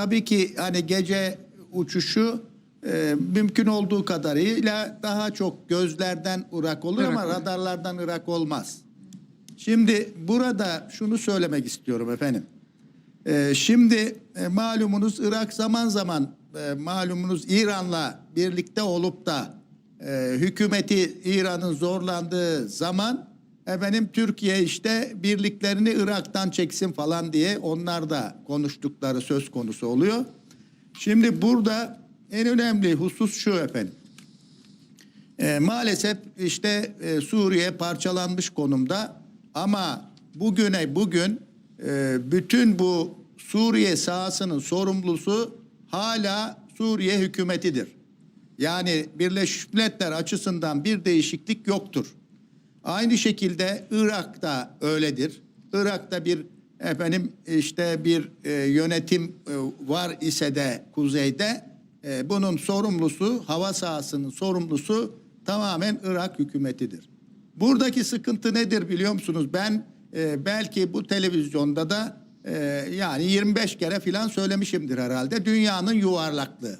tabii ki hani gece uçuşu e, mümkün olduğu kadarıyla daha çok gözlerden ırak olur ama Irak olur. radarlardan ırak olmaz. Şimdi burada şunu söylemek istiyorum efendim. Ee, şimdi e, malumunuz Irak zaman zaman e, malumunuz İran'la birlikte olup da e, hükümeti İran'ın zorlandığı zaman efendim Türkiye işte birliklerini Irak'tan çeksin falan diye onlar da konuştukları söz konusu oluyor. Şimdi burada en önemli husus şu efendim. E, maalesef işte e, Suriye parçalanmış konumda ama bugüne bugün e, bütün bu Suriye sahasının sorumlusu hala Suriye hükümetidir. Yani Birleşmiş Milletler açısından bir değişiklik yoktur. Aynı şekilde Irak'ta öyledir. Irak'ta bir efendim işte bir e, yönetim e, var ise de kuzeyde e, bunun sorumlusu hava sahasının sorumlusu tamamen Irak hükümetidir. Buradaki sıkıntı nedir biliyor musunuz? Ben e, belki bu televizyonda da e, yani 25 kere filan söylemişimdir herhalde. Dünyanın yuvarlaklığı.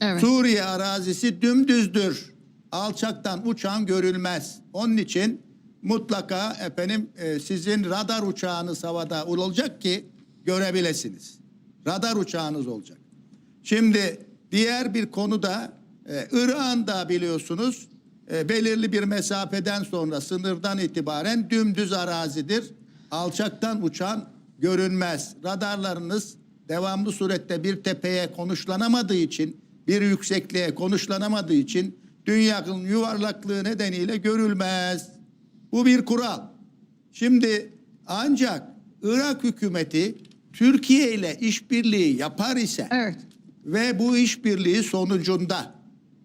Evet. Suriye arazisi dümdüzdür. Alçaktan uçan görülmez. Onun için mutlaka efendim e, sizin radar uçağınız havada olacak ki görebilesiniz. Radar uçağınız olacak. Şimdi diğer bir konuda e, Irak'ın da biliyorsunuz e, belirli bir mesafeden sonra sınırdan itibaren dümdüz arazidir. Alçaktan uçan görünmez. Radarlarınız devamlı surette bir tepeye konuşlanamadığı için, bir yüksekliğe konuşlanamadığı için dünyanın yuvarlaklığı nedeniyle görülmez. Bu bir kural. Şimdi ancak Irak hükümeti Türkiye ile işbirliği yapar ise Evet. ve bu işbirliği sonucunda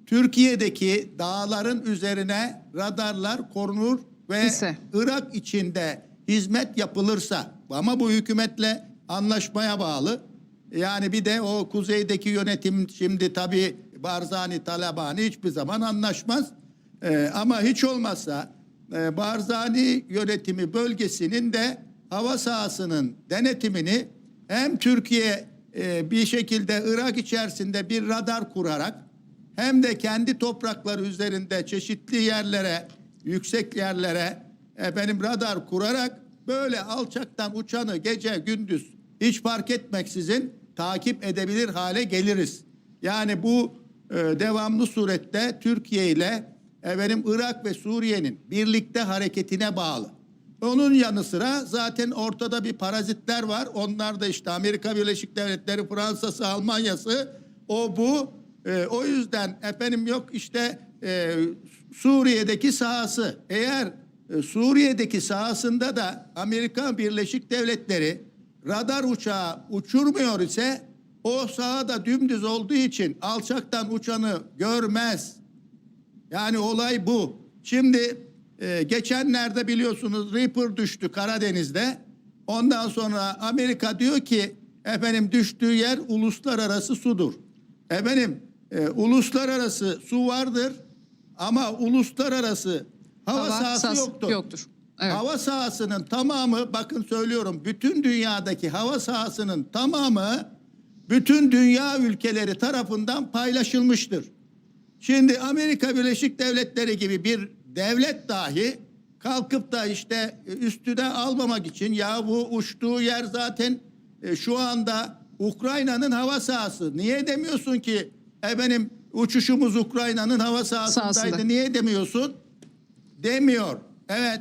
Türkiye'deki dağların üzerine radarlar korunur ve İse. Irak içinde hizmet yapılırsa ama bu hükümetle anlaşmaya bağlı. Yani bir de o kuzeydeki yönetim şimdi tabii Barzani Talabani hiçbir zaman anlaşmaz. Ee, ama hiç olmazsa e, Barzani yönetimi bölgesinin de hava sahasının denetimini hem Türkiye e, bir şekilde Irak içerisinde bir radar kurarak hem de kendi toprakları üzerinde çeşitli yerlere, yüksek yerlere efendim radar kurarak böyle alçaktan uçanı gece gündüz hiç fark etmeksizin takip edebilir hale geliriz. Yani bu e, devamlı surette Türkiye ile efendim Irak ve Suriye'nin birlikte hareketine bağlı. Onun yanı sıra zaten ortada bir parazitler var. Onlar da işte Amerika Birleşik Devletleri, Fransa'sı, Almanya'sı o bu. Ee, o yüzden efendim yok işte e, Suriye'deki sahası. Eğer e, Suriye'deki sahasında da Amerika Birleşik Devletleri radar uçağı uçurmuyor ise o sahada dümdüz olduğu için alçaktan uçanı görmez. Yani olay bu. Şimdi e, geçenlerde biliyorsunuz Reaper düştü Karadeniz'de. Ondan sonra Amerika diyor ki efendim düştüğü yer uluslararası sudur. Efendim e, uluslararası su vardır ama uluslararası hava, Hava sahası sahası yoktur. yoktur. Evet. Hava sahasının tamamı bakın söylüyorum bütün dünyadaki hava sahasının tamamı bütün dünya ülkeleri tarafından paylaşılmıştır. Şimdi Amerika Birleşik Devletleri gibi bir devlet dahi kalkıp da işte üstüne almamak için ya bu uçtuğu yer zaten e, şu anda Ukrayna'nın hava sahası. Niye demiyorsun ki efendim uçuşumuz Ukrayna'nın hava sahasındaydı. Sahasında. Niye demiyorsun? Demiyor. Evet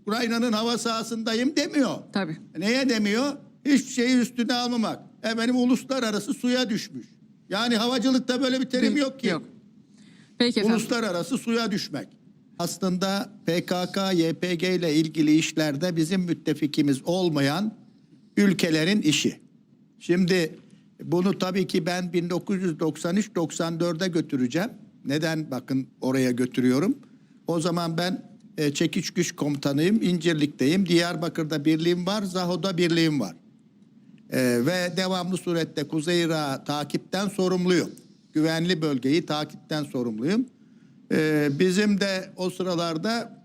Ukrayna'nın hava sahasındayım demiyor. Tabii. Neye demiyor? Hiçbir şeyi üstüne almamak. Efendim uluslararası suya düşmüş. Yani havacılıkta böyle bir terim yok ki. Yok. Peki efendim. Uluslararası suya düşmek. Aslında PKK, YPG ile ilgili işlerde bizim müttefikimiz olmayan ülkelerin işi. Şimdi bunu tabii ki ben 1993-94'e götüreceğim. Neden bakın oraya götürüyorum? O zaman ben e, çekiç güç komutanıyım, İncirlik'teyim. Diyarbakır'da birliğim var, Zaho'da birliğim var. Ee, ve devamlı surette Kuzey Irak'ı takipten sorumluyum. Güvenli bölgeyi takipten sorumluyum. Ee, bizim de o sıralarda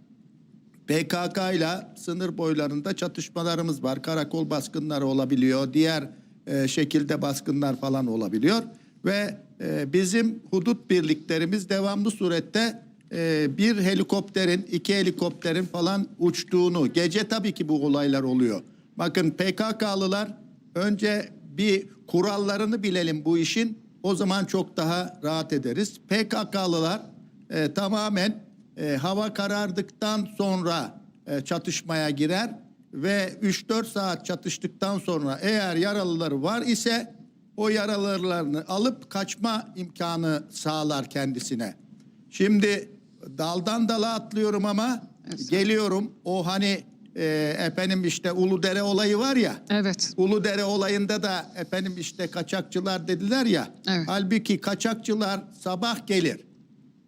PKK ile sınır boylarında çatışmalarımız var. Karakol baskınları olabiliyor. Diğer e, şekilde baskınlar falan olabiliyor ve e, bizim hudut birliklerimiz devamlı surette e, bir helikopterin, iki helikopterin falan uçtuğunu, gece tabii ki bu olaylar oluyor. Bakın PKK'lılar önce bir kurallarını bilelim bu işin. O zaman çok daha rahat ederiz. PKK'lılar e, tamamen e, hava karardıktan sonra e, çatışmaya girer ve 3-4 saat çatıştıktan sonra eğer yaralıları var ise o yaralılarını alıp kaçma imkanı sağlar kendisine. Şimdi daldan dala atlıyorum ama Evet. geliyorum o hani e, efendim işte Uludere olayı var ya. Evet. Uludere olayında da efendim işte kaçakçılar dediler ya. Evet. Halbuki kaçakçılar sabah gelir.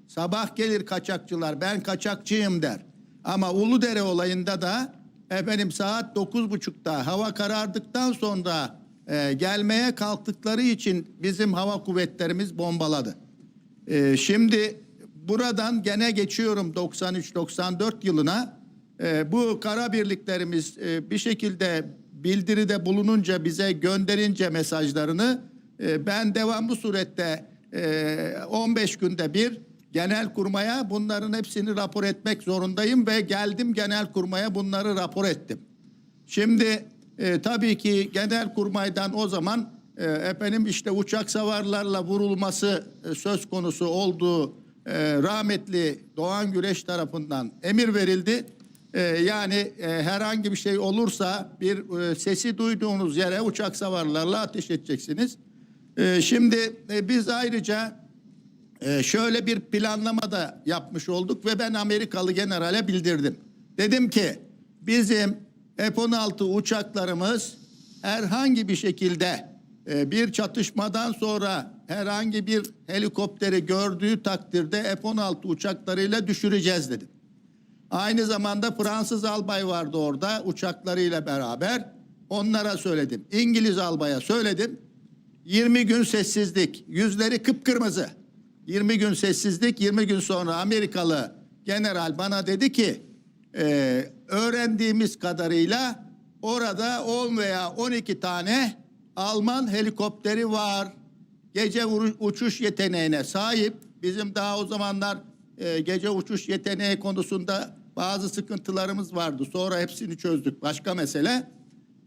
Sabah gelir kaçakçılar ben kaçakçıyım der. Ama Uludere olayında da efendim saat dokuz buçukta hava karardıktan sonra e, gelmeye kalktıkları için bizim hava kuvvetlerimiz bombaladı. E, şimdi buradan gene geçiyorum 93-94 yılına. E, bu kara birliklerimiz e, bir şekilde bildiride bulununca bize gönderince mesajlarını e, ben devamlı surette e, 15 günde bir genel kurmaya bunların hepsini rapor etmek zorundayım ve geldim genel kurmaya bunları rapor ettim. Şimdi e, tabii ki genel kurmaydan o zaman e, efendim işte uçak savarlarla vurulması e, söz konusu olduğu e, rahmetli Doğan Güreş tarafından emir verildi. E, yani e, herhangi bir şey olursa bir e, sesi duyduğunuz yere uçak savarlarla ateş edeceksiniz. E, şimdi e, biz ayrıca ee, şöyle bir planlama da yapmış olduk ve ben Amerikalı generale bildirdim. Dedim ki bizim F-16 uçaklarımız herhangi bir şekilde bir çatışmadan sonra herhangi bir helikopteri gördüğü takdirde F-16 uçaklarıyla düşüreceğiz dedim. Aynı zamanda Fransız albay vardı orada uçaklarıyla beraber. Onlara söyledim. İngiliz albaya söyledim. 20 gün sessizlik. Yüzleri kıpkırmızı. 20 gün sessizlik. 20 gün sonra Amerikalı general bana dedi ki e, öğrendiğimiz kadarıyla orada 10 veya 12 tane Alman helikopteri var. Gece uçuş yeteneğine sahip. Bizim daha o zamanlar e, gece uçuş yeteneği konusunda bazı sıkıntılarımız vardı. Sonra hepsini çözdük. Başka mesele.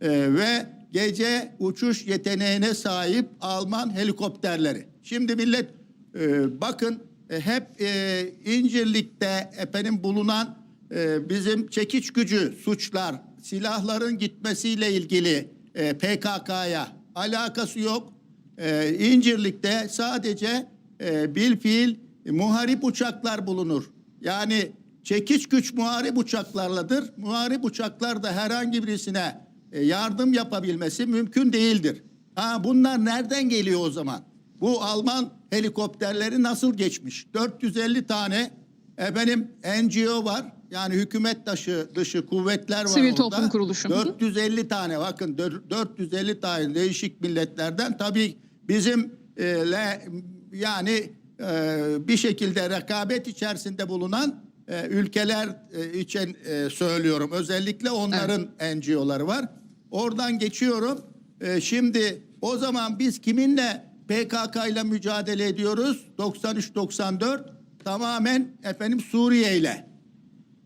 E, ve gece uçuş yeteneğine sahip Alman helikopterleri. Şimdi millet e, bakın e, hep e, İncirlik'te efendim bulunan e, bizim çekiç gücü suçlar, silahların gitmesiyle ilgili e, PKK'ya alakası yok. E, İncirlik'te sadece e, bilfiil muharip uçaklar bulunur. Yani çekiç güç muharip uçaklarladır. Muharip uçaklar da herhangi birisine e, yardım yapabilmesi mümkün değildir. Ha bunlar nereden geliyor o zaman? Bu Alman helikopterleri nasıl geçmiş? 450 tane efendim NGO var. Yani hükümet dışı dışı kuvvetler var Sivil orada. toplum kuruluşu. 450 tane bakın dör- 450 tane değişik milletlerden tabii bizim e, yani e, bir şekilde rekabet içerisinde bulunan e, ülkeler e, için e, söylüyorum. Özellikle onların NGO'ları var. Oradan geçiyorum. E, şimdi o zaman biz kiminle PKK ile mücadele ediyoruz? 93-94 tamamen efendim Suriye ile.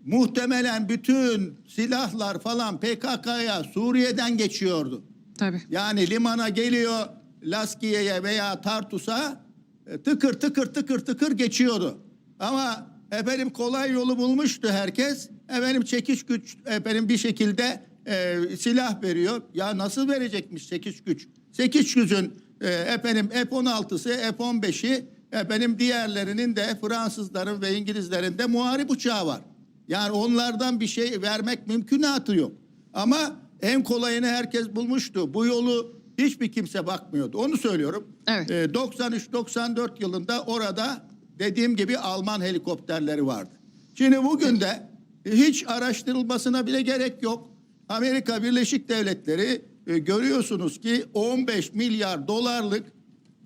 Muhtemelen bütün silahlar falan PKK'ya Suriye'den geçiyordu. Tabii. Yani limana geliyor Laskiye'ye veya Tartus'a e, tıkır tıkır tıkır tıkır geçiyordu. Ama efendim kolay yolu bulmuştu herkes. Efendim çekiş güç efendim bir şekilde e, silah veriyor. Ya nasıl verecekmiş çekiş güç? Çekiş gücün e, efendim F-16'sı, F-15'i efendim diğerlerinin de Fransızların ve İngilizlerin de muharip uçağı var. Yani onlardan bir şey vermek mümkünatı yok. Ama en kolayını herkes bulmuştu. Bu yolu hiçbir kimse bakmıyordu. Onu söylüyorum. Evet. Ee, 93-94 yılında orada dediğim gibi Alman helikopterleri vardı. Şimdi bugün de hiç araştırılmasına bile gerek yok. Amerika Birleşik Devletleri e, görüyorsunuz ki 15 milyar dolarlık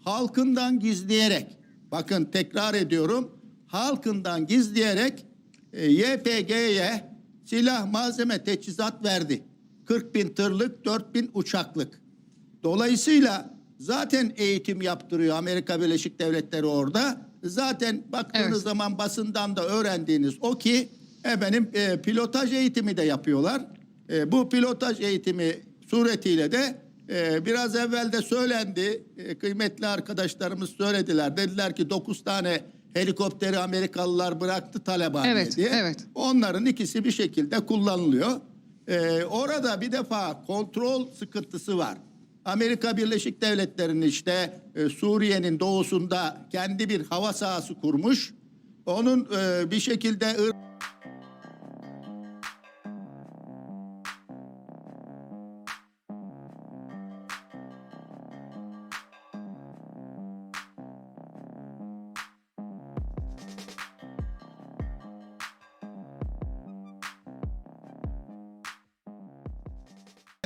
halkından gizleyerek bakın tekrar ediyorum halkından gizleyerek e, YPG'ye silah malzeme teçhizat verdi. 40 bin tırlık 4 bin uçaklık. Dolayısıyla zaten eğitim yaptırıyor Amerika Birleşik Devletleri orada. Zaten baktığınız Evet. zaman basından da öğrendiğiniz o ki efendim e, pilotaj eğitimi de yapıyorlar. E, bu pilotaj eğitimi suretiyle de e, biraz evvel de söylendi. E, kıymetli arkadaşlarımız söylediler. Dediler ki 9 tane helikopteri Amerikalılar bıraktı Taliban'a Evet, diye. evet. Onların ikisi bir şekilde kullanılıyor. Ee, orada bir defa kontrol sıkıntısı var. Amerika Birleşik Devletleri'nin işte e, Suriye'nin doğusunda kendi bir hava sahası kurmuş. Onun e, bir şekilde